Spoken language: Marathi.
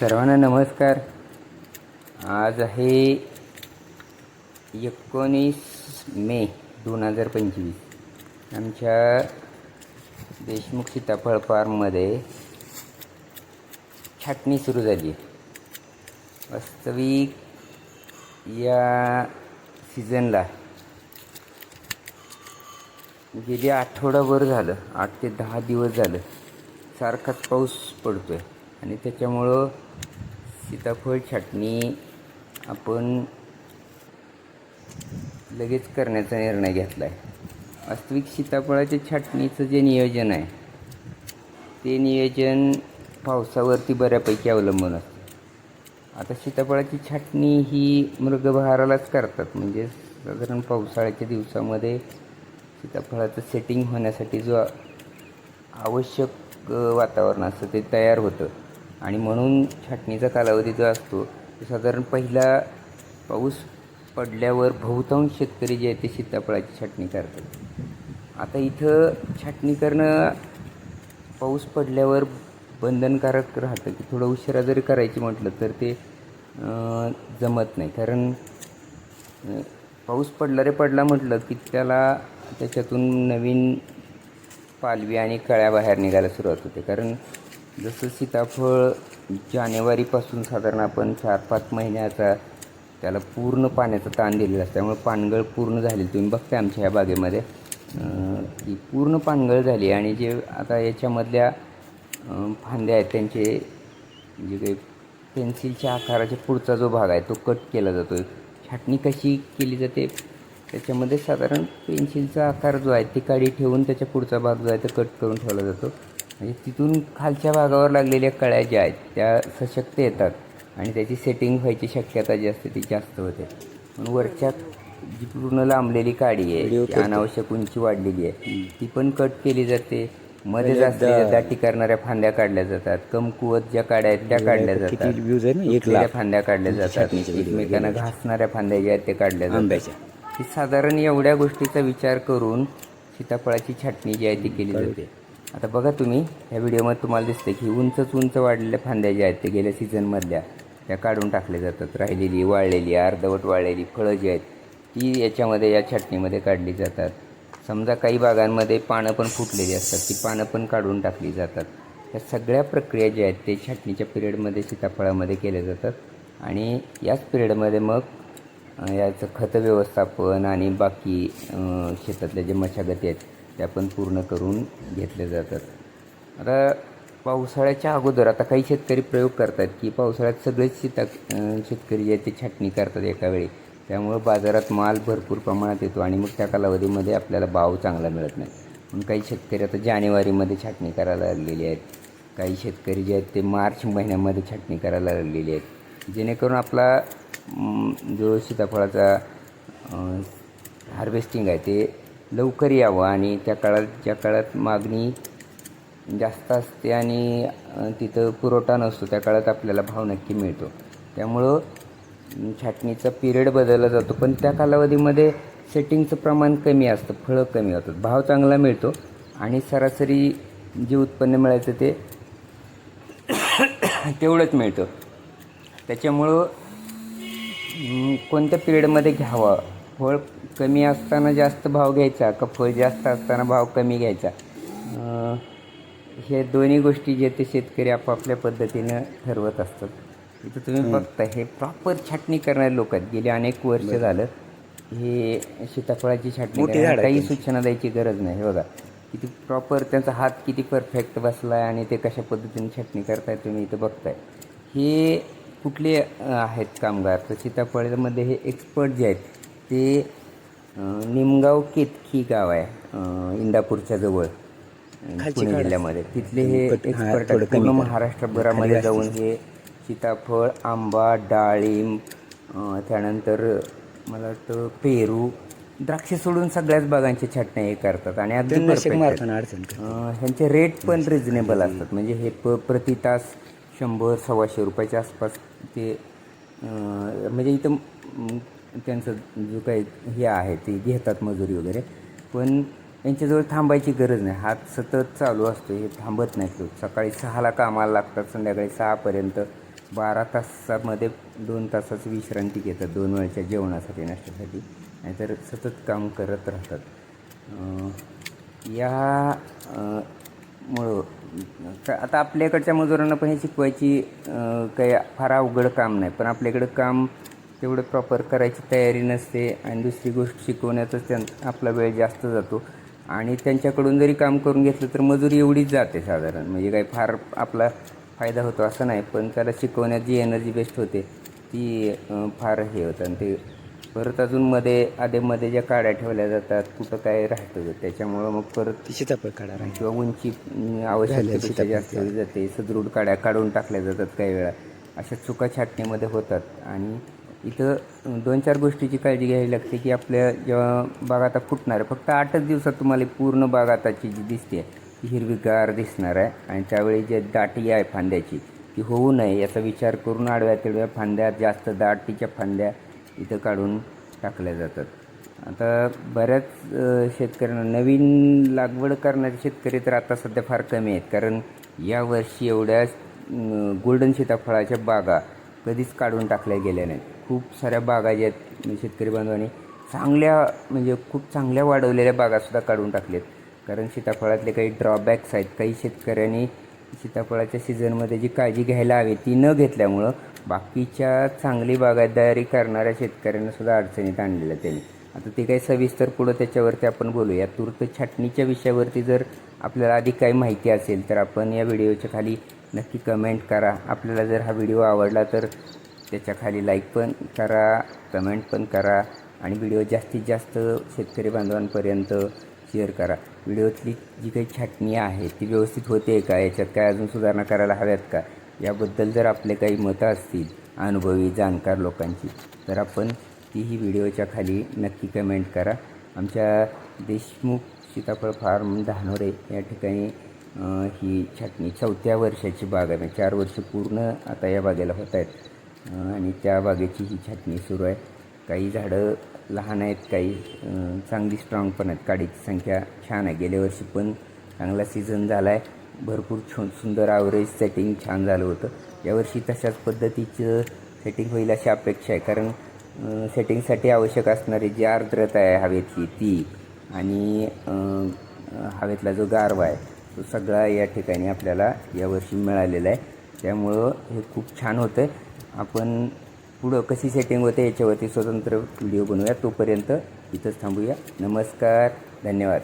सर्वांना नमस्कार. आज आहे एकोणीस मे दोन हजार पंचवीस. आमच्या देशमुख सीताफळ फार्ममध्ये छाटणी सुरू झाली. आहे वास्तविक या सीझनला गेली आठवडाभर झालं. आठ ते दहा दिवस झालं. सारखाच पाऊस पडतो आहे आणि त्याच्यामुळं सीताफळ छाटणी आपण लगेच करण्याचा निर्णय घेतला आहे वास्तविक सीताफळाच्या छाटणीचं जे नियोजन आहे ते नियोजन पावसावरती बऱ्यापैकी अवलंबून असतं. आता सीताफळाची छाटणी ही मृगबहारालाच करतात. म्हणजे साधारण पावसाळ्याच्या दिवसामध्ये सीताफळाचं सेटिंग होण्यासाठी जो आवश्यक वातावरण असतं ते तयार होतं. आणि म्हणून छाटणीचा कालावधी जो असतो तो साधारण पहिला पाऊस पडल्यावर बहुतांश शेतकरी जे आहेत ते सीताफळाची छाटणी करतात. आता इथं छाटणी करणं पाऊस पडल्यावर बंधनकारक राहतं की थोडं उशिरा जरी करायची म्हटलं तर ते जमत नाही. कारण पाऊस पडला रे पडला म्हटलं की त्याला त्याच्यातून नवीन पालवी आणि कळ्या बाहेर निघायला सुरुवात होते. कारण जसं सीताफळ जानेवारीपासून साधारण आपण चार पाच महिन्याचा त्याला पूर्ण पाण्याचा ताण दिलेला असतं. त्यामुळे पानगळ पूर्ण झाली तुम्ही बघता आमच्या ह्या बागेमध्ये. ती पूर्ण पानगळ झाली. आणि जे आता याच्यामधल्या फांद्या आहेत त्यांचे जे काही पेन्सिलच्या आकाराच्या पुढचा जो भाग आहे तो कट केला जातो छाटणी कशी केली जाते? त्याच्यामध्ये साधारण पेन्सिलचा आकार जो आहे ती काडी ठेवून त्याच्या पुढचा भाग जो आहे तो कट करून ठेवला जातो. म्हणजे तिथून खालच्या भागावर लागलेल्या कळ्या ज्या आहेत त्या सशक्त येतात आणि त्याची सेटिंग व्हायची शक्यता जी असते ती जास्त होते. म्हणून वरच्या जी पूर्ण लांबलेली काडी आहे अनावश्यक उंची वाढलेली आहे. ती पण कट केली जाते. मध्ये असलेल्या दाटी करणाऱ्या फांद्या काढल्या जातात. कमकुवत ज्या काड्या आहेत त्या काढल्या जातात. फांद्या काढल्या जातात. एकमेकांना घासणाऱ्या फांद्या ज्या आहेत ते काढल्या. जातात. साधारण एवढ्या गोष्टीचा विचार करून सीताफळाची छाटणी जी आहे ती केली जाते. आता बघा तुम्ही या व्हिडिओमध्ये तुम्हाला दिसते की उंचच उंच वाढलेल्या फांद्या ज्या आहेत ते गेल्या सीझनमधल्या त्या काढून टाकल्या जातात. राहिलेली वाळलेली अर्धवट वाळलेली फळं जी आहेत ती याच्यामध्ये या छाटणीमध्ये काढली जातात. समजा काही भागांमध्ये पानं पण फुटलेली असतात ती पानं पण काढून टाकली जातात. या सगळ्या प्रक्रिया ज्या आहेत ते छाटणीच्या पिरियडमध्ये सीताफळामध्ये केल्या जातात. आणि याच पिरियडमध्ये मग याचं खत व्यवस्थापन आणि बाकी शेतातल्या जे मशागती आहेत त्या पण पूर्ण करून घेतल्या जातात. आता पावसाळ्याच्या अगोदर आता काही शेतकरी प्रयोग करतात की पावसाळ्यात सगळेच शेता शेतकरी जे आहेत ते छाटणी करतात एका वेळी. त्यामुळं बाजारात माल भरपूर प्रमाणात येतो आणि मग त्या कालावधीमध्ये आपल्याला भाव चांगला मिळत नाही. म्हणून काही शेतकरी आता जानेवारीमध्ये छाटणी करायला लागलेली आहेत. काही शेतकरी जे आहेत ते मार्च महिन्यामध्ये छाटणी करायला लागलेली आहेत. जेणेकरून आपला जो सीताफळाचा हार्वेस्टिंग आहे ते लवकर यावं आणि त्या काळात ज्या काळात मागणी जास्त असते आणि तिथं पुरवठा नसतो त्या काळात आपल्याला भाव नक्की मिळतो. त्यामुळं छाटणीचा पिरियड बदलला जातो. पण त्या कालावधीमध्ये सेटिंगचं प्रमाण कमी असतं फळं कमी होतात. भाव चांगला मिळतो आणि सरासरी जे उत्पन्न मिळायचं ते तेवढंच मिळतं. त्याच्यामुळं कोणत्या पिरियडमध्ये घ्यावं? फळ कमी असताना जास्त भाव घ्यायचा का फळ जास्त असताना भाव कमी घ्यायचा? हे दोन्ही गोष्टी जे ते शेतकरी आपापल्या पद्धतीनं ठरवत असतात. इथं तुम्ही बघता हे प्रॉपर छाटणी करणारे लोक आहेत. गेली अनेक वर्ष झालं हे सीताफळाची छाटणी काही. सूचना द्यायची गरज नाही. हे बघा किती प्रॉपर त्यांचा हात किती परफेक्ट बसला आहे आणि ते कशा पद्धतीने छाटणी करताय तुम्ही इथं बघताय. हे कुठले आहेत कामगार? तर सीताफळामध्ये हे एक्सपर्ट जे आहेत ते निमगाव केतकी गाव आहे इंदापूरच्या जवळ. पुणे. जिल्ह्यामध्ये. तिथले हे एक्सपर्ट पूर्ण. महाराष्ट्रभरामध्ये जाऊन. हे सीताफळ आंबा डाळिंब त्यानंतर मला वाटतं पेरू द्राक्ष सोडून सगळ्याच बागांची छाटणी हे करतात आणि अगदी ह्यांचे रेट पण रिजनेबल असतात. म्हणजे हे प प्रति तास शंभर सव्वाशे रुपयाच्या आसपास ते म्हणजे इथं त्यांचं जो काही हे आहे ते घेतात मजुरी वगैरे. पण यांच्याजवळ थांबायची गरज नाही. हात सतत चालू असतो हे थांबत नाही तो सकाळी सहाला कामाला लागतात संध्याकाळी सहापर्यंत. बारा तासामध्ये दोन तासाची विश्रांती घेतात दोन वेळच्या जेवणासाठी नाश्त्यासाठी. नाहीतर सतत काम करत राहतात. या मुळं आता आपल्याकडच्या मजुरांना पण हे शिकवायची काही फार अवघड काम नाही. पण आपल्याकडं काम तेवढं प्रॉपर करायची तयारी नसते आणि दुसरी गोष्ट शिकवण्यातच त्यां आपला वेळ जास्त जातो. आणि त्यांच्याकडून जरी काम करून घेतलं तर मजुरी एवढीच जाते साधारण. म्हणजे काही फार आपला फायदा होतो असं नाही पण त्याला शिकवण्यात जी एनर्जी बेस्ट होते ती फार हे होतं. आणि ते परत अजून मध्ये आधेमध्ये ज्या काड्या ठेवल्या जातात कुठं काय राहतं त्याच्यामुळं मग परत सीताफळ काढा किंवा उंची आवश्यकतेपेक्षा सीताफळ जास्त जाते. सदृढ काड्या काढून टाकल्या जातात काही वेळा. अशा चुका छाटणीमध्ये होतात. आणि इथं दोन चार गोष्टीची काळजी घ्यावी लागते की आपल्या जेव्हा बाग आता फुटणार आहे फक्त आठच दिवसात तुम्हाला पूर्ण बाग आताची जी दिसते ती हिरवीगार दिसणार आहे. आणि त्यावेळी जे दाटी आहे फांद्याची ती होऊ नये याचा विचार करून आडव्या तिडव्या फांद्या जास्त दाटीच्या फांद्या इथं काढून टाकल्या जातात. आता बऱ्याच शेतकऱ्यांना नवीन लागवड करणारे शेतकरी तर आता सध्या फार कमी आहेत. कारण यावर्षी एवढ्या गोल्डन सीताफळाच्या बागा कधीच काढून टाकल्या गेल्या नाहीत. खूप साऱ्या बागा ज्या आहेत म्हणजे शेतकरी बांधवांनी चांगल्या म्हणजे खूप चांगल्या वाढवलेल्या बागासुद्धा काढून टाकलेत. कारण सीताफळातले काही ड्रॉबॅक्स आहेत. काही शेतकऱ्यांनी सीताफळाच्या सीझनमध्ये जी काळजी घ्यायला हवी ती न घेतल्यामुळं बाकीच्या चांगली बागायतदारी करणाऱ्या शेतकऱ्यांनासुद्धा अडचणीत आणलेलं त्यांनी. आता ते काही सविस्तर पुढं त्याच्यावरती आपण बोलूया. तूर्त छाटणीच्या विषयावरती जर आपल्याला अधिक काही माहिती असेल तर आपण या व्हिडिओच्या खाली नक्की कमेंट करा. आपल्याला जर हा व्हिडिओ आवडला तर त्याच्याखाली लाईक पण करा कमेंट पण करा आणि व्हिडिओ जास्तीत जास्त शेतकरी बांधवांपर्यंत शेअर करा. व्हिडिओतली जी काही छाटणी आहे ती व्यवस्थित होते का? याच्यात काय अजून सुधारणा करायला हव्यात का? याबद्दल जर आपले काही मतं असतील अनुभवी जाणकार लोकांची तर आपण तीही व्हिडिओच्या खाली नक्की कमेंट करा. आमच्या देशमुख सीताफळ फार्म धानोरे या ठिकाणी ही छाटणी चौथ्या वर्षाची बाग आहे. चार वर्ष पूर्ण आता या बागेला होत आहेत. आणि त्या बागेची ही छाटणी सुरू आहे. काही झाडं लहान आहेत काही चांगली स्ट्रॉंग पण आहेत. काडीची संख्या छान आहे. गेल्या वर्षी पण चांगला सीझन झाला आहे भरपूर छो सुंदर ॲव्हरेज सेटिंग छान झालं होतं. यावर्षी तशाच पद्धतीचं सेटिंग होईल अशी अपेक्षा आहे. कारण सेटिंगसाठी आवश्यक असणारी जी आर्द्रता आहे हवेतली ती आणि हवेतला जो गारवा आहे तो सगळा या ठिकाणी आपल्याला यावर्षी मिळालेला आहे. त्यामुळं हे खूप छान होतं आहे आपण पुढं कशी सेटिंग होते याच्यावरती स्वतंत्र व्हिडिओ बनवूया. तोपर्यंत इथंच थांबूया. नमस्कार. धन्यवाद.